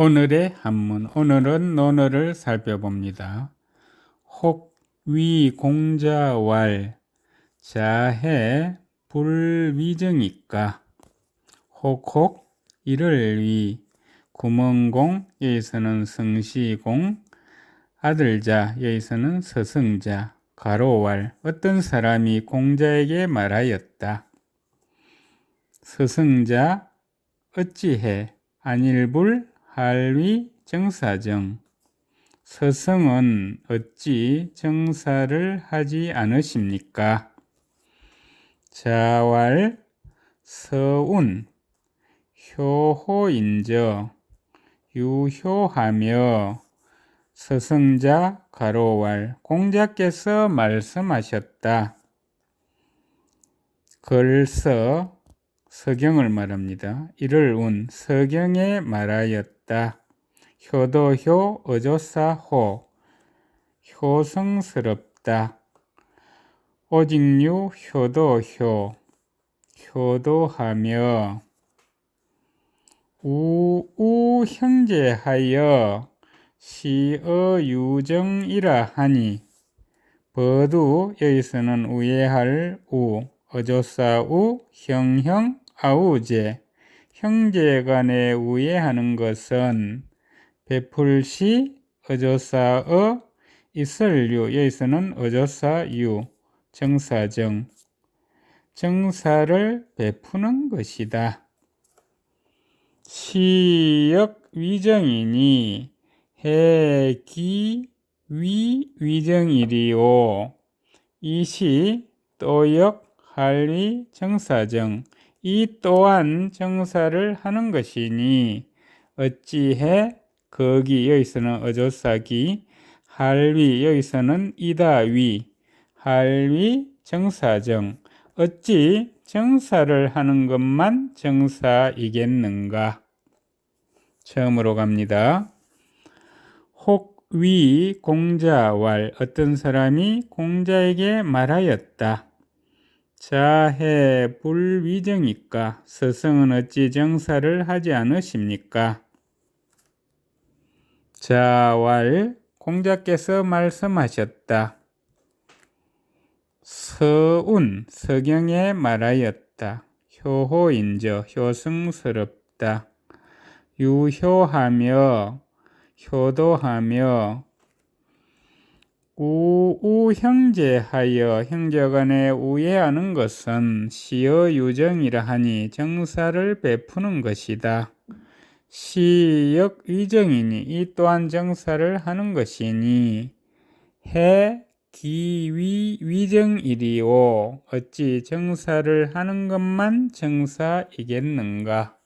오늘의 한문, 오늘은 논어를 살펴봅니다. 혹, 위, 공자, 왈, 자해, 불위정이까, 혹혹, 이를 위, 구멍공, 여기서는 성시공, 아들자, 여기서는 서승자, 가로왈, 어떤 사람이 공자에게 말하였다. 서승자, 어찌해, 안일불, 할위, 정사정. 서성은 어찌 정사를 하지 않으십니까? 자왈, 서운, 효호인저, 유효하며, 서성자 가로왈 공자께서 말씀하셨다. 글서 서경을 말합니다. 이를 운 서경에 말하였다. 효도효 어조사호 효성스럽다. 오직류 효도효 효도하며 우우 형제하여 시어 유정이라 하니 버두 여기서는 우예할 우 어조사 우 형형 아우제 형제간에 우예하는 것은 베풀시 어조사어 있을유 여기서는 어조사유 정사정. 정사를 베푸는 것이다. 시역 위정이니 해기 위 위정이리오. 이시 또역 할위 정사정 이 또한 정사를 하는 것이니 어찌해 거기 여기서는 어조사기 할위 여기서는 이다위 할위 정사정 어찌 정사를 하는 것만 정사이겠는가? 처음으로 갑니다. 혹 위 공자왈 어떤 사람이 공자에게 말하였다. 자해 불위정이까 스승은 어찌 정사를 하지 않으십니까? 자왈 공자께서 말씀하셨다. 서운 서경에 말하였다. 효호인저 효승스럽다. 유효하며 효도하며 우우 형제하여 형제간에 우애하는 것은 시어 유정이라 하니 정사를 베푸는 것이다. 시역 위정이니 이 또한 정사를 하는 것이니 해 기위 위정이리오 어찌 정사를 하는 것만 정사이겠는가?